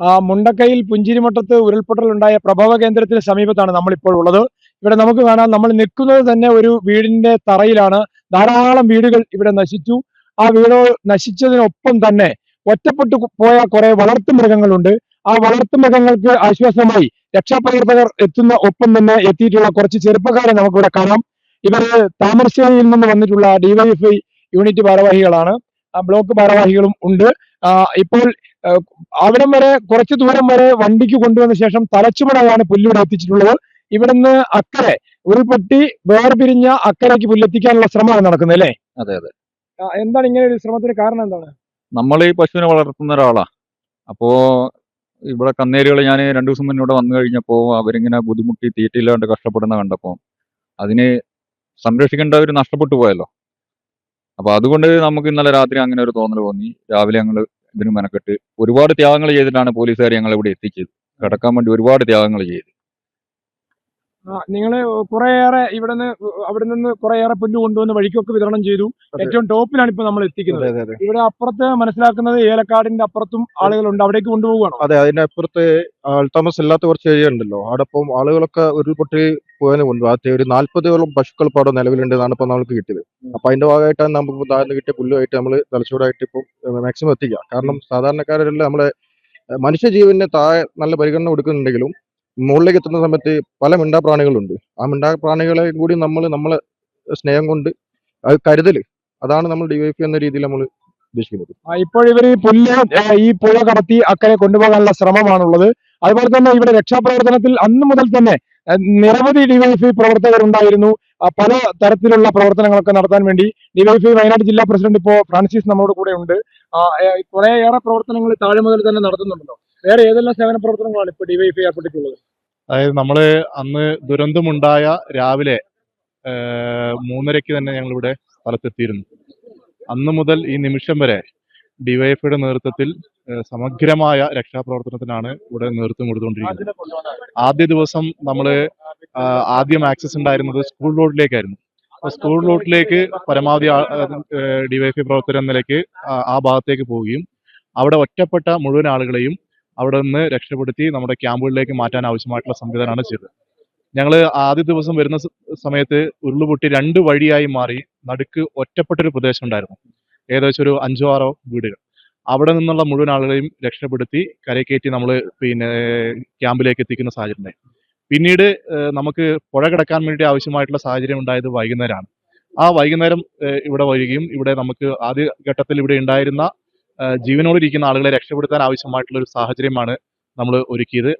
ആ, മുണ്ടക്കയിൽ പുഞ്ചിരിമട്ടത്ത് ഉരുൾപൊട്ടലുണ്ടായ പ്രഭവ കേന്ദ്രത്തിന് സമീപത്താണ് നമ്മളിപ്പോൾ ഉള്ളത്. ഇവിടെ നമുക്ക് കാണാം നമ്മൾ നിൽക്കുന്നത് തന്നെ ഒരു വീടിന്റെ തറയിലാണ്. ധാരാളം വീടുകൾ ഇവിടെ നശിച്ചു. ആ വീട് നശിച്ചതിനൊപ്പം തന്നെ ഒറ്റപ്പെട്ടു പോയ കുറെ വളർത്തു മൃഗങ്ങളുണ്ട്. ആ വളർത്തു മൃഗങ്ങൾക്ക് ആശ്വാസമായി രക്ഷാപ്രവർത്തകർ എത്തുന്ന ഒപ്പം തന്നെ എത്തിയിട്ടുള്ള കുറച്ച് ചെറുപ്പക്കാരെ നമുക്കിവിടെ കാണാം. ഇവർ താമരശ്ശേരിയിൽ നിന്ന് വന്നിട്ടുള്ള ഡിവൈഎഫ്ഐ യൂണിറ്റ് ഭാരവാഹികളാണ്. ബ്ലോക്ക് ഭാരവാഹികളും ഉണ്ട്. ഇപ്പോൾ അവിടം വരെ കുറച്ച് ദൂരം വരെ വണ്ടിക്ക് കൊണ്ടുവന്ന ശേഷം തലച്ചുമടവാണ് പുല്ലിവിടെ എത്തിച്ചിട്ടുള്ളത്. ഇവിടുന്ന് അക്കരെ ഉരുൾപൊട്ടി വേർപിരിഞ്ഞ അക്കരയ്ക്ക് പുല്ലെത്തിക്കാനുള്ള ശ്രമമാണ് നടക്കുന്നത് അല്ലേ? അതെ അതെ. എന്താണ് ഇങ്ങനെ ഒരു ശ്രമത്തിന് കാരണം എന്താണ്? നമ്മൾ ഈ പശുവിനെ വളർത്തുന്ന ഒരാളാ. അപ്പോ ഇവിടെ കന്നേരികൾ ഞാൻ രണ്ടു ദിവസം മുന്നേ ഇവിടെ വന്നു കഴിഞ്ഞപ്പോ അവരിങ്ങനെ ബുദ്ധിമുട്ടി തീറ്റയില്ലാണ്ട് കഷ്ടപ്പെടുന്ന കണ്ടപ്പോ അതിന് ഒരു നഷ്ടപ്പെട്ടു പോയല്ലോ. അപ്പൊ അതുകൊണ്ട് നമുക്ക് ഇന്നലെ രാത്രി അങ്ങനെ ഒരു തോന്നൽ തോന്നി. രാവിലെ ഞങ്ങൾ ഇതിന് മെനക്കെട്ട് ഒരുപാട് ത്യാഗങ്ങൾ ചെയ്തിട്ടാണ് പോലീസുകാർ ഞങ്ങൾ ഇവിടെ എത്തിച്ചത്. കടക്കാൻ വേണ്ടി ഒരുപാട് ത്യാഗങ്ങൾ ചെയ്തു. നിങ്ങൾ കുറേയേറെ ഇവിടെ നിന്ന് അവിടെ നിന്ന് കുറേയേറെ പുല്ല് കൊണ്ടുവന്ന് വഴിക്കൊക്കെ വിതരണം ചെയ്തു. ഏറ്റവും ടോപ്പിലാണ് ഇപ്പൊ നമ്മൾ എത്തിക്കുന്നത്. ഇവിടെ അപ്പുറത്ത് മനസ്സിലാക്കുന്നത് ഏലക്കാടിന്റെ അപ്പുറത്തും ആളുകളുണ്ട്. അവിടേക്ക് കൊണ്ടുപോകുകയാണ് അതെ അതിന്റെ അപ്പുറത്ത് ആൾതാമസം ഇല്ലാത്ത കുറച്ച് ഏരിയ ഉണ്ടല്ലോ. അവിടെ ഇപ്പം ആളുകളൊക്കെ ഉരുൾപൊട്ടി മുൻപ് ആദ്യത്തെ ഒരു നാല്പതോളം പശുക്കൾ പാടം അവിടെ നിലവിലുണ്ട് എന്നാണ് ഇപ്പൊ നമുക്ക് കിട്ടിയത്. അപ്പൊ അതിന്റെ ഭാഗമായിട്ടാണ് നമുക്ക് താഴ്ന്ന് കിട്ടിയ പുല്ലുമായിട്ട് നമ്മൾ തലച്ചോടായിട്ട് ഇപ്പം മാക്സിമം എത്തിക്കുക. കാരണം സാധാരണക്കാരെല്ലാം നമ്മളെ മനുഷ്യജീവന് താഴെ നല്ല പരിഗണന കൊടുക്കുന്നുണ്ടെങ്കിലും മുകളിലേക്ക് എത്തുന്ന സമയത്ത് പല മിണ്ടാപ്രാണികളുണ്ട് ആ മിണ്ടാപ്രാണികളെ കൂടി നമ്മൾ നമ്മളെ സ്നേഹം കൊണ്ട് അത് കരുതൽ. അതാണ് നമ്മൾ ഡിവൈഫ് എന്ന രീതിയിൽ നമ്മൾ ഉദ്ദേശിക്കുന്നത്. ആ, ഇപ്പോൾ ഇവർ ഈ പുല്ല് ഈ പുഴ കടത്തി അക്കരെ കൊണ്ടുപോകാനുള്ള ശ്രമമാണുള്ളത്. അതുപോലെ തന്നെ ഇവിടെ രക്ഷാപ്രവർത്തനത്തിൽ അന്ന് മുതൽ തന്നെ നിരവധി ഡിവൈഎഫ്ഐ ആ, പല തരത്തിലുള്ള പ്രവർത്തനങ്ങളൊക്കെ നടത്താൻ വേണ്ടി ഡിവൈഎഫ്ഐ വയനാട് ജില്ലാ പ്രസിഡന്റ് ഇപ്പോ ഫ്രാൻസിസ് നമ്മളോട് കൂടെ ഉണ്ട്. കുറേയേറെ പ്രവർത്തനങ്ങൾ താഴെ മുതൽ തന്നെ നടത്തുന്നുണ്ടല്ലോ. വേറെ ഏതെല്ലാം സേവന പ്രവർത്തനങ്ങളാണ് ഇപ്പൊ ഡിവൈഎഫ്ഐ ഏർപ്പെട്ടിട്ടുള്ളത് അതായത് നമ്മൾ അന്ന് ദുരന്തമുണ്ടായ രാവിലെ മൂന്നരയ്ക്ക് തന്നെ ഞങ്ങൾ ഇവിടെ സ്ഥലത്തെത്തിയിരുന്നു. അന്ന് മുതൽ ഈ നിമിഷം വരെ ഡിവൈഎഫ്ഐയുടെ നേതൃത്വത്തിൽ സമഗ്രമായ രക്ഷാപ്രവർത്തനത്തിനാണ് ഇവിടെ നേതൃത്വം കൊടുത്തുകൊണ്ടിരിക്കുന്നത്. ആദ്യ ദിവസം നമ്മൾ ആദ്യം ആക്സസ് ഉണ്ടായിരുന്നത് സ്കൂൾ റോഡിലേക്കായിരുന്നു. അപ്പൊ സ്കൂൾ റോഡിലേക്ക് പരമാവധി ഡിവൈഎഫ്ഐ പ്രവർത്തകർ എന്ന നിലയ്ക്ക് ആ- ഭാഗത്തേക്ക് പോവുകയും അവിടെ ഒറ്റപ്പെട്ട മുഴുവൻ ആളുകളെയും അവിടെ നിന്ന് രക്ഷപ്പെടുത്തി നമ്മുടെ ക്യാമ്പുകളിലേക്ക് മാറ്റാൻ ആവശ്യമായിട്ടുള്ള സംവിധാനമാണ് ചെയ്തത്. ഞങ്ങൾ ആദ്യ ദിവസം വരുന്ന സമയത്ത് ഉരുളുപൊട്ടി രണ്ട് വഴിയായി മാറി നടുക്ക് ഒറ്റപ്പെട്ടൊരു പ്രദേശം ഉണ്ടായിരുന്നു. ഏകദേശം ഒരു അഞ്ചോ ആറോ വീടുകൾ. അവിടെ നിന്നുള്ള മുഴുവൻ ആളുകളെയും രക്ഷപ്പെടുത്തി കരകയറ്റി നമ്മൾ പിന്നെ ക്യാമ്പിലേക്ക് എത്തിക്കുന്ന സാഹചര്യം പിന്നീട് നമുക്ക് പുഴ കിടക്കാൻ വേണ്ടി ആവശ്യമായിട്ടുള്ള സാഹചര്യം ഉണ്ടായത് വൈകുന്നേരമാണ്. ആ വൈകുന്നേരം ഇവിടെ വരികയും ഇവിടെ നമുക്ക് ആദ്യ ഘട്ടത്തിൽ ഇവിടെ ഉണ്ടായിരുന്ന ജീവനോട് ജീവനോടിരിക്കുന്ന ആളുകളെ രക്ഷപ്പെടുത്താൻ ആവശ്യമായിട്ടുള്ള ഒരു സാഹചര്യമാണ് നമ്മൾ ഒരുക്കിയത്.